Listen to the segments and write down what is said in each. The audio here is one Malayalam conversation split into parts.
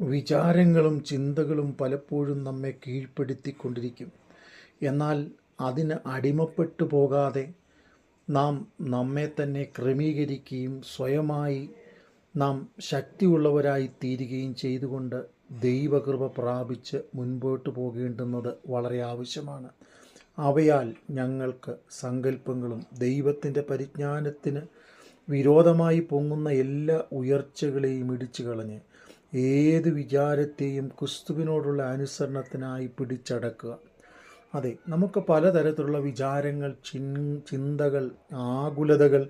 വിചാരങ്ങളും ചിന്തകളും പലപ്പോഴും നമ്മെ കീഴ്പ്പെടുത്തിക്കൊണ്ടിരിക്കും. എന്നാൽ അതിന് അടിമപ്പെട്ടു പോകാതെ നാം നമ്മെ തന്നെ ക്രമീകരിക്കുകയും സ്വയമായി നാം ശക്തിയുള്ളവരായി തീരുകയും ചെയ്തുകൊണ്ട് ദൈവകൃപ പ്രാപിച്ച് മുൻപോട്ട് പോകേണ്ടുന്നത് വളരെ ആവശ്യമാണ്. അവയാൽ ഞങ്ങൾക്ക് സങ്കല്പങ്ങളും ദൈവത്തിന്റെ പരിജ്ഞാനത്തിന് വിരോധമായി പൊങ്ങുന്ന എല്ലാ ഉയർച്ചകളെയും ഇടിച്ചു കളഞ്ഞ് ഏത് വിചാരത്തെയും ക്രിസ്തുവിനോടുള്ള അനുസരണത്തിനായി പിടിച്ചടക്കുക. അതെ നമുക്ക് പലതരത്തിലുള്ള വിചാരങ്ങൾ ചിൻ ചിന്തകൾ ആകുലതകൾ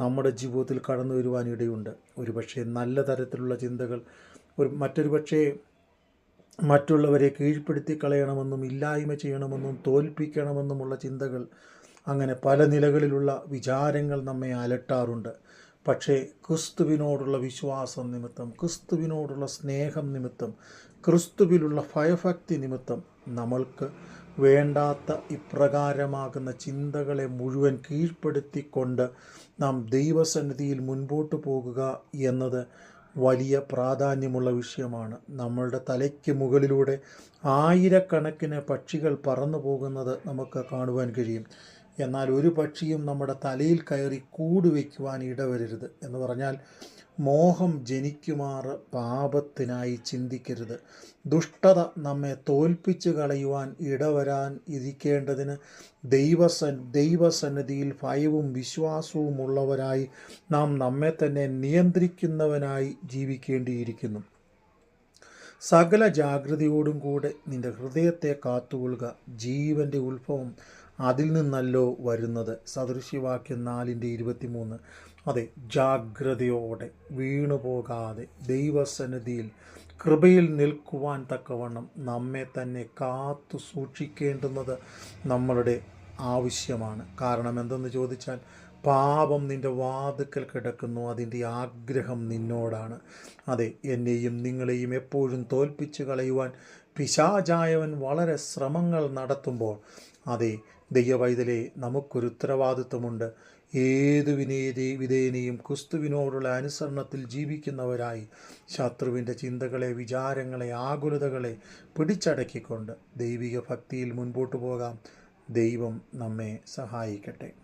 നമ്മുടെ ജീവിതത്തിൽ കടന്നു വരുവാനിടയുണ്ട് ഒരു ഒരുപക്ഷെ നല്ല തരത്തിലുള്ള ചിന്തകൾ ഒരു മറ്റൊരു പക്ഷേ മറ്റുള്ളവരെ കീഴ്പ്പെടുത്തി കളയണമെന്നും ഇല്ലായ്മ ചെയ്യണമെന്നും തോൽപ്പിക്കണമെന്നുമുള്ള ചിന്തകൾ അങ്ങനെ പല നിലകളിലുള്ള വിചാരങ്ങൾ നമ്മെ അലട്ടാറുണ്ട്. പക്ഷേ ക്രിസ്തുവിനോടുള്ള വിശ്വാസം നിമിത്തം ക്രിസ്തുവിനോടുള്ള സ്നേഹം നിമിത്തം ക്രിസ്തുവിലുള്ള ഭയഭക്തി നിമിത്തം നമ്മൾക്ക് വേണ്ടാത്ത ഇപ്രകാരമാകുന്ന ചിന്തകളെ മുഴുവൻ കീഴ്പ്പെടുത്തിക്കൊണ്ട് നാം ദൈവസന്നിധിയിൽ മുൻപോട്ട് പോകുക എന്നത് വലിയ പ്രാധാന്യമുള്ള വിഷയമാണ്. നമ്മളുടെ തലയ്ക്ക് മുകളിലൂടെ ആയിരക്കണക്കിന് പക്ഷികൾ പറന്നു പോകുന്നത് നമുക്ക് കാണുവാൻ കഴിയും. എന്നാൽ ഒരു പക്ഷിയും നമ്മുടെ തലയിൽ കയറി കൂട് ഇടവരരുത് എന്ന് പറഞ്ഞാൽ മോഹം ജനിക്കുമാറ് പാപത്തിനായി ചിന്തിക്കരുത്. ദുഷ്ടത നമ്മെ തോൽപ്പിച്ച് കളയുവാൻ ഇടവരാൻ ഇരിക്കേണ്ടതിന് ദൈവസൻ ദൈവസന്നിധിയിൽ ഭയവും വിശ്വാസവും ഉള്ളവരായി നാം നമ്മെ തന്നെ നിയന്ത്രിക്കുന്നവനായി ജീവിക്കേണ്ടിയിരിക്കുന്നു. സകല ജാഗ്രതയോടും കൂടെ നിന്റെ ഹൃദയത്തെ കാത്തുകൊള്ളുക. ജീവന്റെ ഉത്ഭവം അതിൽ നിന്നല്ലോ വരുന്നത്. സദൃശ്യവാക്യം നാലിന്റെ ഇരുപത്തിമൂന്ന്. അതെ ജാഗ്രതയോടെ വീണു പോകാതെ ദൈവസന്നിധിയിൽ കൃപയിൽ നിൽക്കുവാൻ തക്കവണ്ണം നമ്മെ തന്നെ കാത്തു സൂക്ഷിക്കേണ്ടുന്നത് നമ്മളുടെ ആവശ്യമാണ്. കാരണം എന്തെന്ന് ചോദിച്ചാൽ പാപം നിന്റെ വാതുക്കൽ കിടക്കുന്നു. അതിന്റെ ആഗ്രഹം നിന്നോടാണ്. അതെ എന്നെയും നിങ്ങളെയും എപ്പോഴും തോൽപ്പിച്ച് കളയുവാൻ പിശാചായവൻ വളരെ ശ്രമങ്ങൾ നടത്തുമ്പോൾ അതെ ദൈവവൈതലെ നമുക്കൊരു ഉത്തരവാദിത്വമുണ്ട്. ഏത് വിനേതി വിധേയനെയും ക്രിസ്തുവിനോടുള്ള അനുസരണത്തിൽ ജീവിക്കുന്നവരായി ശത്രുവിന്റെ ചിന്തകളെ വിചാരങ്ങളെ ആകുലതകളെ പിടിച്ചടക്കിക്കൊണ്ട് ദൈവിക ഭക്തിയിൽ മുൻപോട്ട് പോകാം. ദൈവം നമ്മെ സഹായിക്കട്ടെ.